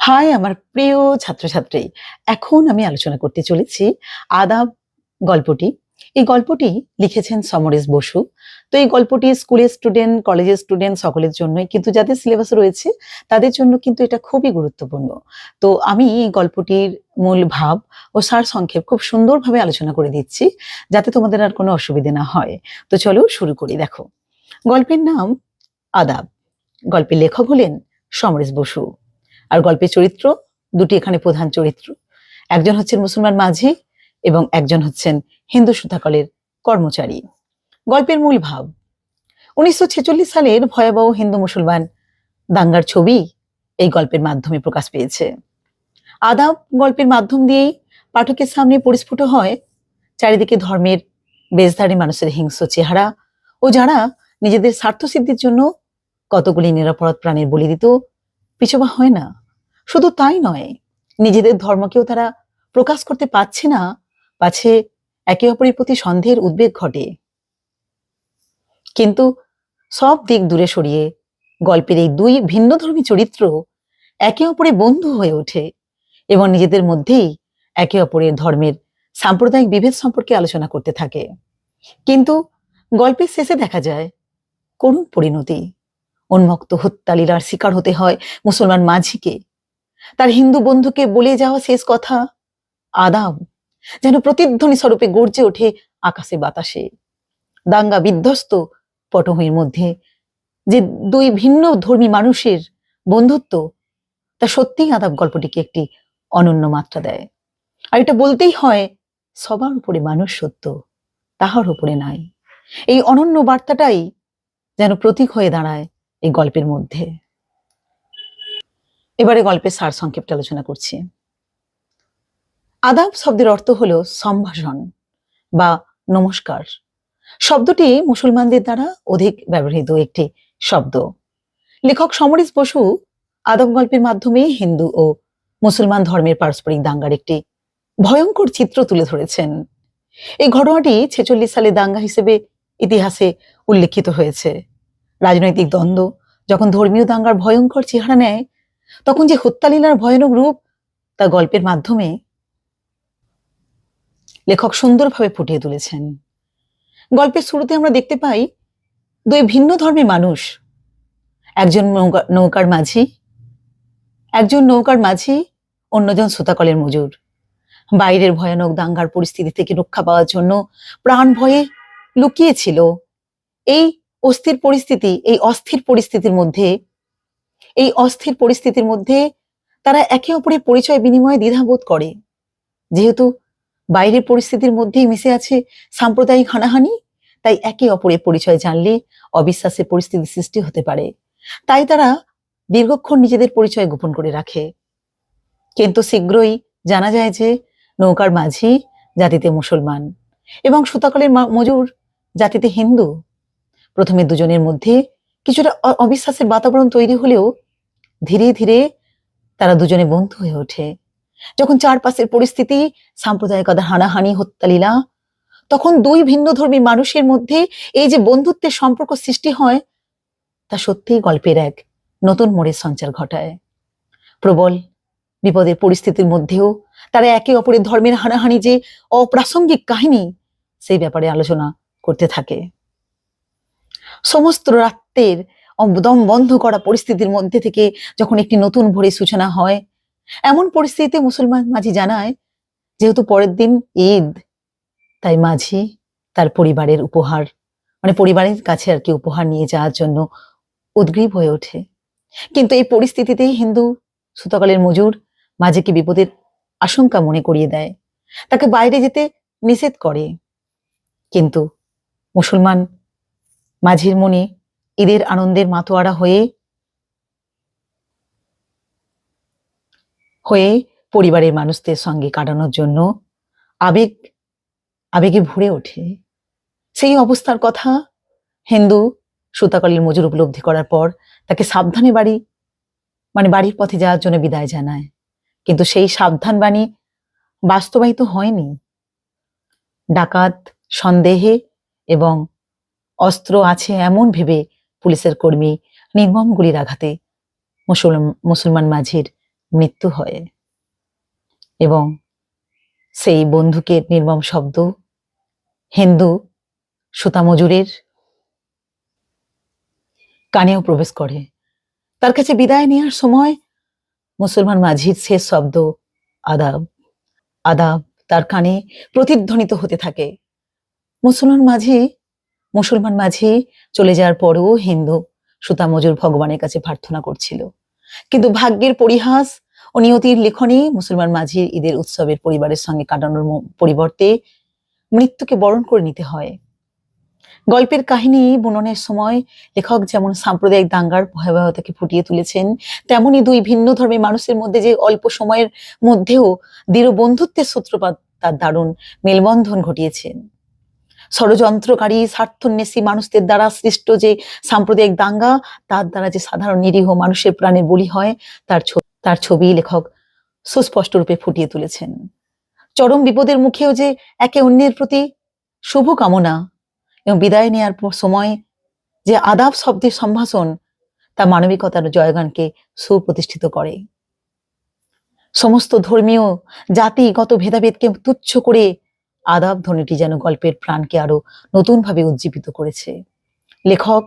High, আমার প্রিয় ছাত্রছাত্রী। এখন আমি আলোচনা করতে চলেছি আদাব গল্পটি। এই গল্পটি লিখেছেন সমরেশ বসু। তো এই গল্পটি স্কুলের স্টুডেন্ট, কলেজের স্টুডেন্ট সকলের জন্যই, কিন্তু যাদের সিলেবাস রয়েছে, তাদের জন্য কিন্তু এটা খুবই গুরুত্বপূর্ণ। তো আমি এই গল্পটির মূল ভাব ও সার সংক্ষেপ খুব সুন্দরভাবে আলোচনা করে দিচ্ছি, যাতে তোমাদের আর কোনো অসুবিধে না হয়। তো চলো শুরু করি, দেখো। গল্পের নাম আদাব। গল্পের লেখক হলেন সমরেশ বসু। আর গল্পের চরিত্র দুটি এখানে প্রধান চরিত্র। একজন হচ্ছেন মুসলমান মাঝি এবং একজন হচ্ছেন হিন্দু সুতাকলের কর্মচারী। গল্পের মূল ভাব, উনিশশো ছেচল্লিশ সালের ভয়াবহ হিন্দু মুসলমান দাঙ্গার ছবি এই গল্পের মাধ্যমে প্রকাশ পেয়েছে। আদাব গল্পের মাধ্যম দিয়েই পাঠকের সামনে পরিস্ফুট হয়, চারিদিকে ধর্মের বেশধারী মানুষের হিংস্র চেহারা ও যারা নিজেদের স্বার্থসিদ্ধির জন্য কতগুলি নিরাপরাধ প্রাণের বলি দিত পিছবা হয় না। শুধু তাই নয়, নিজেদের ধর্মকেও তারা প্রকাশ করতে পারছে না, পাছে একে অপরের প্রতি সন্দেহের উদ্বেগ ঘটে। কিন্তু সব দিক দূরে সরিয়ে গল্পের এই দুই ভিন্নধর্মী চরিত্র একে অপরে বন্ধু হয়ে ওঠে এবং নিজেদের মধ্যেই একে অপরের ধর্মের সাম্প্রদায়িক বিভেদ সম্পর্কে আলোচনা করতে থাকে। কিন্তু গল্পের শেষে দেখা যায়, করুণ পরিণতি। উন্মুক্ত হত্যালীলার শিকার হতে হয় মুসলমান মাঝিকে। তার হিন্দু বন্ধুকে বলে যাওয়া শেষ কথা আদাব যেন প্রতিধ্বনি স্বরূপে গর্জে ওঠে আকাশে বাতাসে। দাঙ্গা বিধ্বস্ত পটভূমির মধ্যে, যে দুই ভিন্ন ধর্মী মানুষের বন্ধুত্ব, তা সত্যিই আদাব গল্পটিকে একটি অনন্য মাত্রা দেয়। আর এটা বলতেই হয়, সবার উপরে মানুষ সত্য, তাহার উপরে নাই। এই অনন্য বার্তাটাই যেন প্রতীক হয়ে দাঁড়ায় এই গল্পের মধ্যে। এবারে গল্পের সার সংক্ষেপটা আলোচনা করছি। আদাব শব্দের অর্থ হলো সম্ভাষণ বা নমস্কার। শব্দটি মুসলমানদের দ্বারা অধিক ব্যবহৃত একটি শব্দ। লেখক সমরেশ বসু আদব গল্পের মাধ্যমে হিন্দু ও মুসলমান ধর্মের পারস্পরিক দাঙ্গার একটি ভয়ঙ্কর চিত্র তুলে ধরেছেন। এই ঘটনাটি ছেচল্লিশ সালে দাঙ্গা হিসেবে ইতিহাসে উল্লেখিত হয়েছে। রাজনৈতিক দ্বন্দ্ব, যখন ধর্মীয় দাঙ্গার ভয়ঙ্কর চেহারা নেয়, তখন যে হত্যালীলার ভয়ানক রূপ তা গল্পের মাধ্যমে লেখক সুন্দরভাবে ফুটিয়ে তুলেছেন। গল্পের শুরুতে আমরা দেখতে পাই দুই ভিন্ন ধর্মের মানুষ, একজন নৌকা- নৌকার মাঝি, একজন নৌকার মাঝি, অন্যজন সুতাকলের মজুর। বাইরের ভয়ানক দাঙ্গার পরিস্থিতি থেকে রক্ষা পাওয়ার জন্য প্রাণ ভয়ে লুকিয়েছিল এই অস্থির পরিস্থিতি, এই অস্থির পরিস্থিতির মধ্যে, এই অস্থির পরিস্থিতির মধ্যে তারা একে অপরের পরিচয় বিনিময়ে দ্বিধাবোধ করে। যেহেতু বাইরের পরিস্থিতির মধ্যেই মিশে আছে সাম্প্রদায়িক হানাহানি, তাই একে অপরের পরিচয় জানলে অবিশ্বাসের পরিস্থিতি সৃষ্টি হতে পারে। তাই তারা দীর্ঘক্ষণ নিজেদের পরিচয় গোপন করে রাখে। কিন্তু শীঘ্রই জানা যায় যে নৌকার মাঝি জাতিতে মুসলমান এবং সুতাকলের মজুর জাতিতে হিন্দু। প্রথমে দুজনের মধ্যে কিছুটা অবিশ্বাসের বাতাবরণ তৈরি হলেও ধীরে ধীরে তারা দুজনে বন্ধু হয়ে ওঠে। যখন চারপাশের পরিস্থিতি সাম্প্রদায়িকতা হানাহানি, হত্যালীলা, তখন দুই ভিন্ন ধর্মী মানুষের মধ্যে এই যে বন্ধুত্বের সম্পর্ক সৃষ্টি হয়, তা সত্যিই গল্পের এক নতুন মোড়ের সঞ্চার ঘটায়। প্রবল, বিপদের পরিস্থিতির মধ্যেও তারা একে অপরের ধর্মের হানাহানি যে অপ্রাসঙ্গিক কাহিনী, সেই ব্যাপারে আলোচনা করতে থাকে। সমস্ত রাত্রের দম বন্ধ করা পরিস্থিতির মধ্যে থেকে যখন একটি নতুন ভোরের সূচনা হয়, এমন পরিস্থিতিতে মুসলমান মাঝি জানায়, যেহেতু পরের দিন ঈদ, তাই মাঝি তার পরিবারের উপহার মানে পরিবারের কাছে আর কি উপহার নিয়ে যাওয়ার জন্য উদ্গ্রীব হয়ে ওঠে। কিন্তু এই পরিস্থিতিতেই হিন্দু সুতকালের মজুর মাঝিকে বিপদের আশঙ্কা মনে করিয়ে দেয়। তাকে বাইরে যেতে নিষেধ করে। কিন্তু মুসলমান মাঝির মনে ঈদের আনন্দের মাতোয়ারা হয়ে হয়ে পরিবারের মানুষদের সঙ্গে কাটানোর জন্য আবেগ, আবেগে ভরে ওঠে। সেই অবস্থার কথা হিন্দু সুতাকলের মজুর উপলব্ধি করার পর তাকে সাবধানে বাড়ি মানে বাড়ির পথে যাওয়ার জন্য বিদায় জানায়। কিন্তু সেই সাবধান বাণী বাস্তবায়িত হয়নি। ডাকাত, সন্দেহে এবং অস্ত্র আছে এমন ভেবে পুলিশের কর্মী নির্মম গুলির আঘাতে মুসলমান মাঝির মৃত্যু হয় এবং সেই বন্ধুকের নির্মম শব্দ হিন্দু সুতা মজুরের কানেও প্রবেশ করে। তার কাছে বিদায় নেওয়ার সময় মুসলমান মাঝির শেষ শব্দ আদাব। আদাব তার কানে প্রতিধ্বনিত হতে থাকে। মুসলমান মাঝি মুসলমান মাঝি চলে যাওয়ার পরেও হিন্দু সুতা মজুর ভগবানের কাছে প্রার্থনা করছিল। কিন্তু ভাগ্যের পরিহাস ও নিয়তির লেখনে মুসলমান মাঝির ঈদের উৎসবের পরিবারের সঙ্গে কাটানোর পরিবর্তে মৃত্যুকে বরণ করে নিতে হয়। গল্পের কাহিনী বুননের সময় লেখক যেমন সাম্প্রদায়িক দাঙ্গার ভয়াবহতাকে ফুটিয়ে তুলেছেন, তেমনি দুই ভিন্ন ধর্মের মানুষের মধ্যে যে অল্প সময়ের মধ্যেও দৃঢ় বন্ধুত্বের সূত্রপাত তার দারুণ মেলবন্ধন ঘটিয়েছেন। ষড়যন্ত্রকারী, স্বার্থন্বেষী মানুষদের দ্বারা সৃষ্ট যে সাম্প্রদায়িক দাঙ্গা, তার দ্বারা যে সাধারণ নিরীহ মানুষের প্রাণের বলি হয়, তার তার ছবি লেখক সুস্পষ্ট রূপে ফুটিয়ে তুলেছেন। চরম বিপদের মুখেও যে একে অন্যের প্রতি শুভ কামনা এবং বিদায় নেওয়ার পর সময় যে আদাব শব্দের সম্ভাষণ, তা মানবিকতার জয়গানকে সুপ্রতিষ্ঠিত করে। সমস্ত ধর্মীয়, জাতিগত ভেদাভেদকে তুচ্ছ করে আদাব ধ্বনিটি যেন গল্পের প্রাণকে আরও নতুনভাবে উজ্জীবিত করেছে। লেখক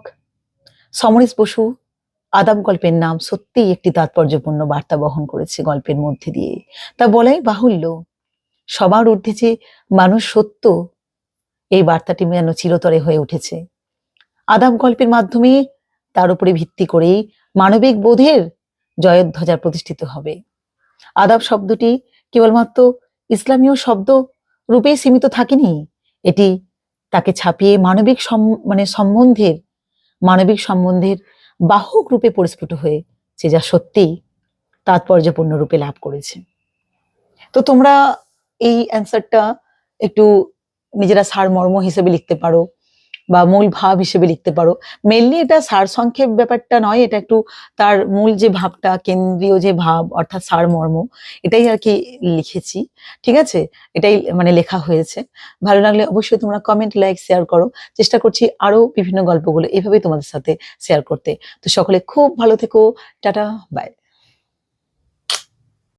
সমরেশ বসু, আদাব গল্পের নাম সত্যিই একটি তাৎপর্যপূর্ণ বার্তা বহন করেছে গল্পের মধ্যে দিয়ে। তা বলাই বাহুল্য, সবার ঊর্ধ্বে যে মানুষ সত্য, এই বার্তাটি যেন চিরতরে হয়ে উঠেছে। আদাব গল্পের মাধ্যমে তার উপরে ভিত্তি করেই মানবিক বোধের জয়ধ্বজা প্রতিষ্ঠিত হবে। আদাব শব্দটি কেবলমাত্র ইসলামীয় শব্দ রূপেই সীমিত থাকেনি। এটি তাকে ছাপিয়ে মানবিক মানে সম্বন্ধের, মানবিক সম্বন্ধের বাহক রূপে পরিস্ফুট হয়েছে যা সত্যি তাৎপর্যপূর্ণ রূপে লাভ করেছে। তো তোমরা এই অ্যান্সারটা একটু নিজেরা সারমর্ম হিসেবে লিখতে পারো। বা মূল ভাব হিসেবে লিখতে পারো। মেনলি এটা সারসংক্ষেপ ব্যাপারটা নয়, এটা একটু তার মূল যে ভাবটা, কেন্দ্রীয় যে ভাব, অর্থাৎ সারমর্ম এটাই আর কি লিখেছি, ঠিক আছে? এটাই মানে লেখা হয়েছে। ভালো লাগলে অবশ্যই তোমরা কমেন্ট লাইক শেয়ার করো। চেষ্টা করছি আরও বিভিন্ন গল্পগুলো এভাবেই তোমাদের সাথে শেয়ার করতে। তো সকলে খুব ভালো থেকো। Tata bye